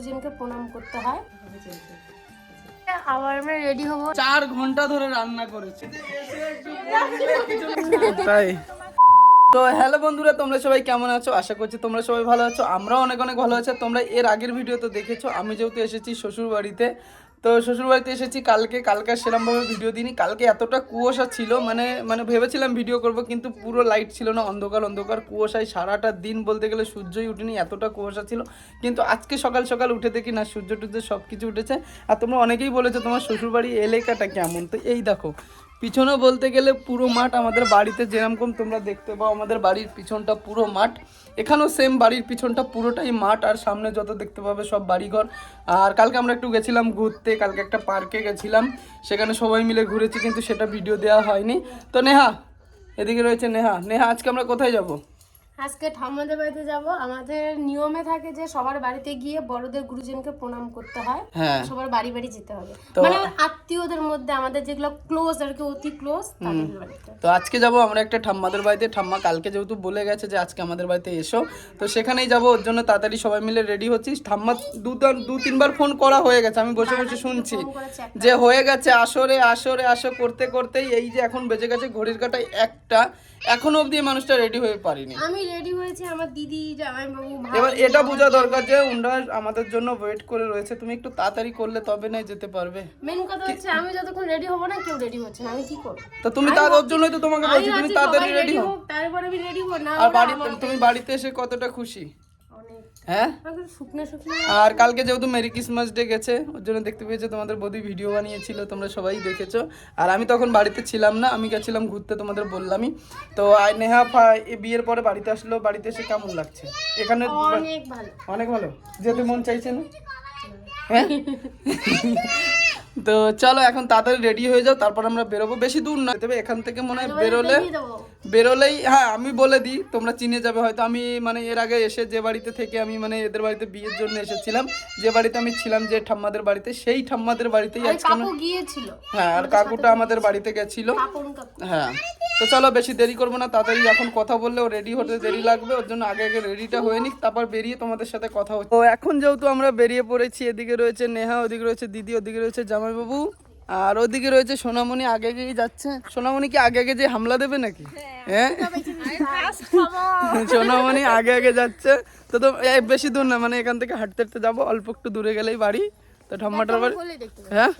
গুরুজনকে প্রণাম করতে হয়। আবার আমরা রেডি হব। চার ঘণ্টা ধরে রান্না করেছি। তাই। তো হ্যালো বন্ধুরা তোমরা সবাই কেমন আছো? আশা করছি তোমরা সবাই ভালো আছো। আমরাও অনেক অনেক ভালো আছি। তোমরা এর আগের ভিডিও তো দেখেছ আমি যেহেতু এসেছি শ্বশুর বাড়িতে তো শ্বশুরবাড়িতে এসেছি, কালকে কালকে সেরমভাবে ভিডিও দিইনি। কালকে এতটা কুয়াশা ছিল মানে মানে ভেবেছিলাম ভিডিও করব, কিন্তু পুরো লাইট ছিল না, অন্ধকার অন্ধকার, কুয়াশায় সারাটা দিন বলতে গেলে সূর্যই উঠেনি, এতটা কুয়াশা ছিল। কিন্তু আজকে সকাল সকাল উঠে দেখি না, সূর্য টুর্য সব কিছু উঠেছে। আর তোমরা অনেকেই বলেছ তোমার শ্বশুরবাড়ি এলাকাটা কেমন? তো এই দেখো পিছনে বলতে গেলে পুরো মাঠ আমাদের বাড়িতে যেরকম তোমরা দেখতে পাও, আমাদের বাড়ির পিছনটা পুরো মাঠ। এখানেও সেম বাড়ির পিছনটা পুরোটাই মাঠ, আর সামনে যত দেখতে পাবে সব বাড়িঘর। আর কালকে আমরা একটু গেছিলাম ঘুরতে, কালকে একটা পার্কে গেছিলাম। সেখানে সবাই মিলে ঘুরেছি, কিন্তু সেটা ভিডিও দেওয়া হয়নি। তো নেহা, এদিকে রয়েছে নেহা। নেহা, আজকে আমরা কোথায় যাব? আজকে ঠাম্মাদের বাড়িতে যাব। আমাদের নিয়মে থাকে যে সবার বাড়িতে গিয়ে বড়দের গুরুজনকে প্রণাম করতে হয়। হ্যাঁ। সবার বাড়ি বাড়ি যেতে হবে। মানে আত্মীয়দের মধ্যে আমাদের যেগুলো ক্লোজ আর কি অতি ক্লোজ তাদের বাড়িতে। তো আজকে যাব আমরা একটা ঠাম্মাদের বাড়িতে। ঠাম্মা কালকে যেহেতু বলে গেছে যে আজকে আমাদের বাড়িতে এসো। তো সেখানেই যাব ওর জন্য তাড়াতাড়ি সবাই মিলে রেডি হচ্ছিস। ঠাম্মা দু দু তিনবার ফোন করা হয়ে গেছে আমি বসে বসে শুনছি। যে হয়ে গেছে আসরে আসরে আসো করতে করতেই এই যে এখন বেজে গেছে ঘড়ির কাটায় একটা। এখনও অবধি মানুষটা রেডি হয়ে পারিনি। আমি রেডি হয়েছে আমার দিদি জামাইবাবু এবার এটা বোঝা দরকার যে উনরা আমাদের জন্য ওয়েট করে রয়েছে। তুমি একটু তাড়াতাড়ি করলে তবে না যেতে পারবে। মেন কথা হচ্ছে আমি যতক্ষণ রেডি হব না কেউ রেডি হচ্ছে না আমি কি করব? তো তুমি তার ওর জন্যই তো তোমাকে বলছি তুমি তাড়াতাড়ি রেডি হও। তারপর আমি রেডি হব না আর বাড়িতে তুমি বাড়িতে এসে কতটা খুশি? হ্যাঁ? আর কালকে যেহেতু মেরি ক্রিসমাস ডে গেছে ওর জন্য দেখতে পেয়েছ তোমাদের বৌদি ভিডিও বানিয়েছিল তোমরা সবাই দেখেছ। আর আমি তখন বাড়িতে ছিলাম না আমি গেছিলাম ঘুরতে তোমাদের বললামই। তো আর নেহা বিয়ের পরে বাড়িতে আসলো বাড়িতে এসে কেমন লাগছে? এখানে অনেক ভালো। অনেক ভালো? যেতে মন চাইছে না। হ্যাঁ? তো চলো এখন তাড়াতাড়ি রেডি হয়ে যাও তারপর আমরা বেরোবো। বেশি দূর না তবে এখান থেকে মনে হয় বেরোলে বেরোলেই হ্যাঁ আমি বলে দিই তোমরা চিনে যাবে। হয়তো আমি মানে এর আগে এসে যে বাড়িতে থেকে আমি মানে এদের বাড়িতে বিয়ের জন্য এসেছিলাম যে বাড়িতে আমি ছিলাম যে ঠাম্মাদের বাড়িতে সেই ঠাম্মাদের বাড়িতেই আজকে হ্যাঁ আর কাকুটা আমাদের বাড়িতে গেছিল। হ্যাঁ তো চলো বেশি দেরি করব না তাড়াতাড়ি এখন কথা বললেও রেডি হতে দেরি লাগবে ওর জন্য আগে আগে রেডিটা হয়ে নিক তারপর বেরিয়ে তোমাদের সাথে কথা হচ্ছে। তো এখন যেহেতু আমরা বেরিয়ে পড়েছি এদিকে রয়েছে নেহা ওদিকে রয়েছে দিদি ওদিকে রয়েছে জামাইবাবু। আর ওদিকে রয়েছে সোনামণি আগে আগেই যাচ্ছে। সোনামণি কি আগে আগে যে হামলা দেবে নাকি? হ্যাঁ সোনামণি আগে আগে যাচ্ছে। তো তো বেশি দূর না মানে এখান থেকে হাঁটতে হাঁটতে যাব। অল্প একটু দূরে গেলেই বাড়ি। তো ঠাম্মাটার বাড়ি হ্যাঁ?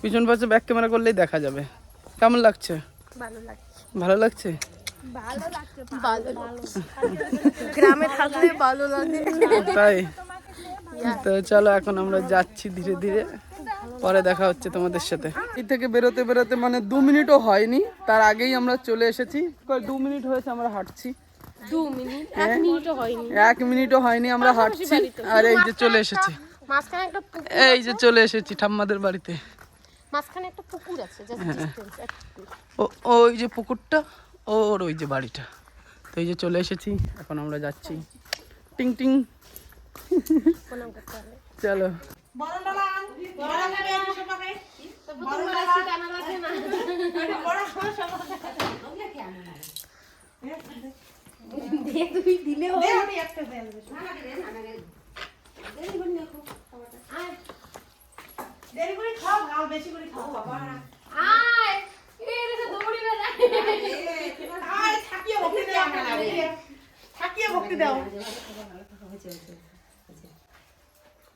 পিছন পাশে ব্যাক ক্যামেরা করলেই দেখা যাবে। কেমন লাগছে? ভালো লাগছে। ভালো লাগছে? ভালো লাগছে ভালো গ্রামে থাকলে ভালো লাগে। তাই? তো চলো এখন আমরা যাচ্ছি ধীরে ধীরে। পরে দেখা হচ্ছে তোমাদের সাথে। এই থেকে বেরোতে বেরোতে মানে দু মিনিটও হয়নি তার আগেই আমরা চলে এসেছি। দু মিনিট হয়েছে আমরা হাঁটছি। এক মিনিটও হয়নি। এক মিনিটও হয়নি আমরা হাঁটছি। আর এই যে চলে এসেছি। মাঝখানে একটা পুকুর এই যে চলে এসেছি ঠাম্মাদের বাড়িতে। একটা পুকুর আছে ও ওই যে পুকুরটা ওর ওই যে বাড়িটা। তো এই যে চলে এসেছি এখন আমরা যাচ্ছি। টিং টিং। প্রণাম করতে হবে। চলো আয়। এই রে দৌড়ি এখন চলে এসেছি ঠাম্মাদের বাড়িতে তুমি ধরতে কি খাব ঠাকুরদা ঠাম্মা বলো ঠাকুর যাব আসিয়ে বসে বসে কোনো কথাবার্তা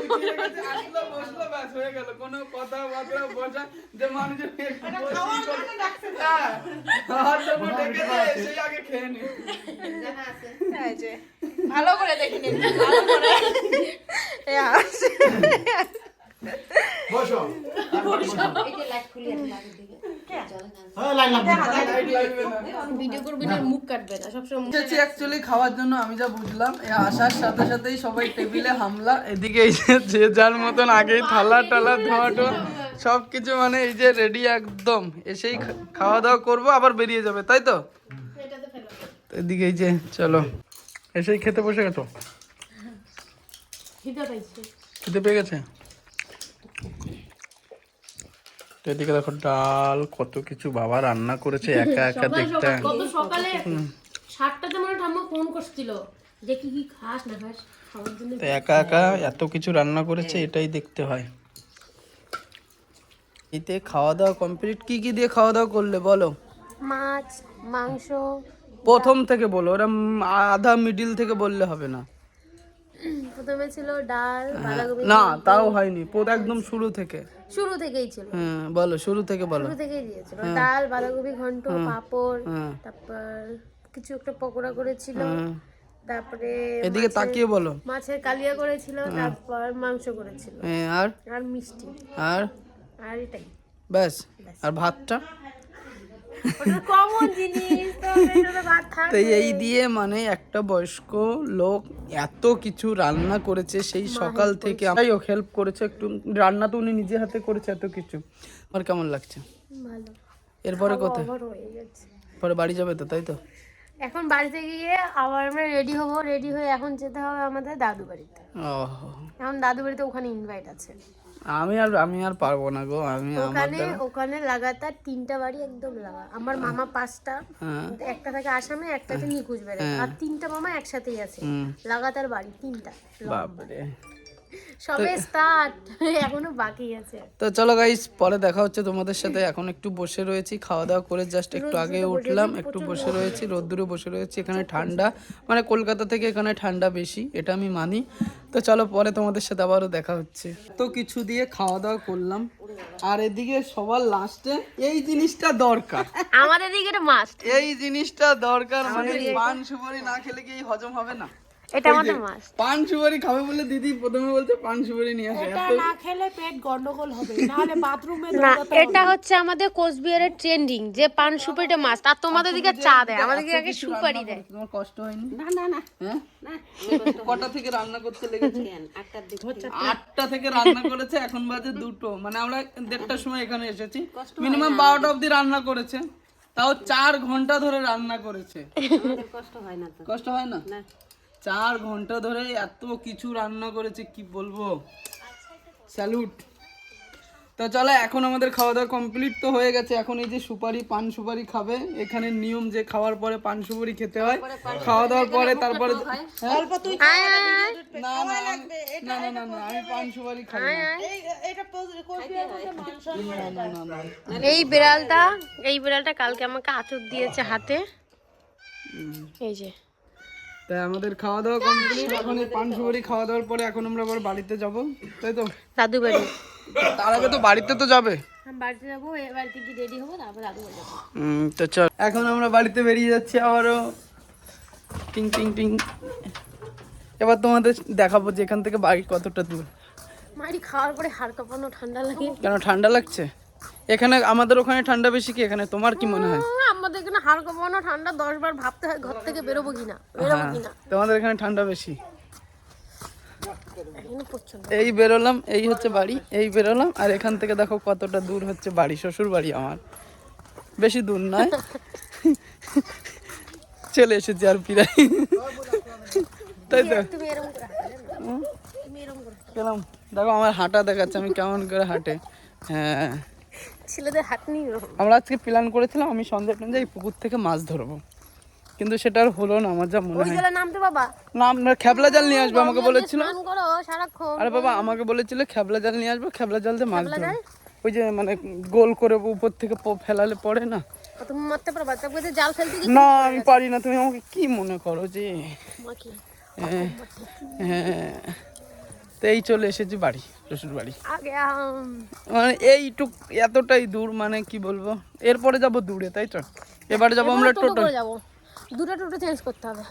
জানো আসলো বসল ব্যাস হয়ে গেল কোনো বসা। যে মানুষের একটু বসি। করে- হ্যাঁ, খাওয়ার জন্য ডেকে দিয়ে এসেই আগে খেয়ে নি ভালো করে দেখে নিন ভালো করে এ বসো লাইট লাগবে না ভিডিও করবে না মুখ কাটবে না সবসময় মুখ এসেছি অ্যাকচুয়ালি খাওয়ার জন্য আমি যা বুঝলাম আসার সাথে সাথেই সবাই টেবিলে হামলা এদিকে এই যে যার মতন আগেই থালা টালা সব কিছু মানে এই যে রেডি একদম। এসেই খাওয়া দাওয়া করব আবার বেরিয়ে যাবে তাই তো? তো এদিকে এই যে চলো। এসেই খেতে বসে গেছো? খিদে খেতে পেয়ে গেছে? এদিকে দেখো ডাল কত কিছু বাবা রান্না করেছে একা একা দেখতে। সকাল কত সকালে সাতটাতে মনে ঠাম্মা ফোন করছিল যে কি কি খাস না খাস তো একা একা এত কিছু রান্না করেছে এটাই দেখতে হয়। এতে খাওয়া দাওয়া কমপ্লিট কি কি দিয়ে খাওয়া দাওয়া করলে বলো? মাছ মাংস। প্রথম থেকে বলো ওরা আধা মিডিল থেকে বললে হবে না। প্রথমে ছিল ডাল বাঁধাকপি না তাও হয়নি পুরো একদম শুরু থেকে। শুরু থেকেই ছিল। হ্যাঁ বলো শুরু থেকে বলো। শুরু থেকেই দিয়েছিল। ডাল বাঁধাকপি ঘন্ট পাঁপড় হ্যাঁ। তারপর কিছু একটা পকোড়া করেছিল। হ্যাঁ। তারপরে এদিকে তাকিয়ে বলো। মাছের কালিয়া করেছিল তারপর মাংস করেছিল। হ্যাঁ, আর? আর মিষ্টি। আর? আর এটাই। ব্যাস। আর ভাতটা? তো এই দিয়ে মানে একটা বয়স্ক লোক এত কিছু রান্না করেছে সেই সকাল থেকে হোক হেল্প করেছে একটু রান্না তো উনি নিজে হাতে করেছে এত কিছু। আমার কেমন লাগছে? এরপরে কোথায়? পরে বাড়ি যাবে তো তাই তো? এখন বাড়িতে গিয়ে আবার আমরা রেডি হব রেডি হয়ে এখন যেতে হবে আমাদের দাদু বাড়িতে। ও এখন দাদু বাড়িতে ওখানে ইনভাইট আছে। আমি আর আমি আর পারব না গো আমি ওখানে ওখানে লাগাতার তিনটা বাড়ি একদম লাগা। আমার মামা পাঁচটা হ্যাঁ। একটা থেকে আসামে একটা থেকে নিকুজ বেড়ে আর তিনটা মামা একসাথেই আছে। লাগাতার বাড়ি তিনটা। বাপরে। সবে স্টার্ট এখনও বাকি আছে। তো চলো গাইস পরে দেখা হচ্ছে তোমাদের সাথে। এখন একটু বসে রয়েছি খাওয়া দাওয়া করে জাস্ট একটু আগে উঠলাম একটু বসে রয়েছি রোদ্দুরে বসে রয়েছি এখানে ঠান্ডা। মানে কলকাতা থেকে এখানে ঠান্ডা বেশি এটা আমি মানি। তো চলো পরে তোমাদের সাথে আবারও দেখা হচ্ছে। তো কিছু দিয়ে খাওয়া দাওয়া করলাম। আর এদিকে সবার লাস্টে এই জিনিসটা দরকার। আমাদের দিকে এটা মাস্ট এই জিনিসটা দরকার মানে পান সুপারি না খেলে কি হজম হবে না? এটা আমাদের মাস্ট পান সুপারি খাবে বলে দিদি প্রথমে বলতে পান সুপারি নিয়ে আসে এত না খেলে পেট গন্ডগোল হবে নাহলে বাথরুমে না এটা হচ্ছে আমাদের কোচবিহারের ট্রেন্ডিং যে পান সুপারিটা মাস্ট আর তোমাদের দিকে চা দেয় আমাদের দিকে আগে সুপারি দেয়। তোমার কষ্ট হয়নি? না না না। হ্যাঁ? কটা থেকে রান্না করতে লেগেছে? আটটা থেকে রান্না করেছে এখন বাজে দুটো। মানে আমরা দেড়টার সময় এখানে এসেছি। মিনিমাম বারোটা অবধি রান্না করেছে। তাও চার ঘণ্টা ধরে রান্না করেছে। কষ্ট হয় না কষ্ট হয় না। চার ঘণ্টা ধরে এত কিছু রান্না করেছে কি বলব? স্যালুট। তো চলো এখন আমাদের খাওয়া দাওয়া কমপ্লিট তো হয়ে গেছে। এখন এই যে সুপারি পান সুপারি খাবে। এখানে নিয়ম যে খাওয়ার পরে পান সুপারি খেতে হয়। খাওয়া দাওয়ার পরে তারপরে আমি পান সুপারি না। না এই বিড়ালটা এই বিড়ালটা কালকে আমাকে আঁচড় দিয়েছে হাতে। এই যে। তাই আমাদের খাওয়া দাওয়া কমপ্লিট এখন এই পান সুপারি খাওয়া দাওয়ার পরে এখন আমরা আবার বাড়িতে যাব তাই তো? দাদু বাড়ি। তার আগে তো বাড়িতে তো যাবে। আমি বাড়িতে যাব এ বাড়িতে গিয়ে রেডি হব তারপর দাদু বাড়ি যাব। হুম, তো চল। এখন আমরা বাড়িতে বেরিয়ে যাচ্ছি আবারও। টিং টিং টিং। এবার তোমাদের দেখাবো যে এখান থেকে বাড়ি কতটা দূর। মারি খাওয়ার পরে হাড় কাঁপানো ঠান্ডা লাগে। কেন ঠান্ডা লাগছে? এখানে আমাদের ওখানে ঠান্ডা বেশি কি? এখানে তোমার কি মনে হয়? আমাদের এখানে হাড় কাঁপানো ঠান্ডা দশ বার ভাবতে হয় ঘর থেকে বেরোবো কিনা বেরোবো হ্যাঁ কিনা। তোমাদের এখানে ঠান্ডা বেশি? এই বেরোলাম এই হচ্ছে বাড়ি এই বেরোলাম আর এখান থেকে দেখো কতটা দূর হচ্ছে বাড়ি শ্বশুর বাড়ি আমার। বেশি দূর নয়। চলে এসেছি আর প্রায় তাই তো। গেলাম। দেখো আমার হাঁটা দেখাচ্ছে আমি কেমন করে হাঁটে। হ্যাঁ। ছেলেদের হাত নিয়ে আমরা আজকে প্ল্যান করেছিলাম আমি সন্ধ্যা টন্ধে এই পুকুর থেকে মাছ ধরবো। কিন্তু সেটা আর হলো না আমার যা মনে হয়। নামতে বাবা। না আমরা খেবলা জাল নিয়ে আসব আমাকে বলেছিল। আরে বাবা আমাকে বলেছিল খেবলা জাল নিয়ে আসব খেবলা জাল দিয়ে মাছ ধরবো। ওই যে মানে গোল করে উপর থেকে ফেলালে পড়ে না? তুমি মারতে পারবা তারপরে জাল ফেলতে না আমি পারি না তুমি আমাকে কি মনে করো যে? হ্যাঁ হ্যাঁ। তো এই চলে এসেছি বাড়ি শ্বশুর বাড়ি। মানে এইটুক এতটাই দূর মানে কি বলব? এরপরে যাব দূরে তাই তো? এবারে যাব আমরা টোটো। যাব। দুটো টোটো চেঞ্জ করতে হবে।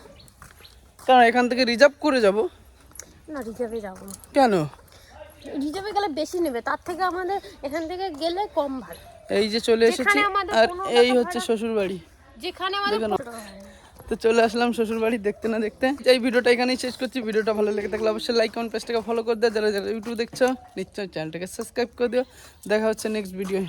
কারণ এখান থেকে রিজার্ভ করে যাব। না রিজার্ভে যাব। কেন? রিজার্ভে গেলে বেশি নেবে তার থেকে আমাদের এখান থেকে গেলে কম ভাড়া এই যে চলে এসেছি আর এই হচ্ছে শ্বশুর বাড়ি যেখানে আমাদের। তো চলে আসলাম শ্বশুর বাড়ি দেখতে না দেখতে। এই ভিডিওটা এখানেই শেষ করছি। ভিডিওটা ভালো লেগে থাকলে অবশ্যই লাইক কমেন্ট পেজটাকে ফলো করে দেয় যারা যারা ইউটিউব দেখছ, নিশ্চয়ই চ্যানেলটাকে সাবস্ক্রাইব করে দিও। দেখা হচ্ছে নেক্সট ভিডিও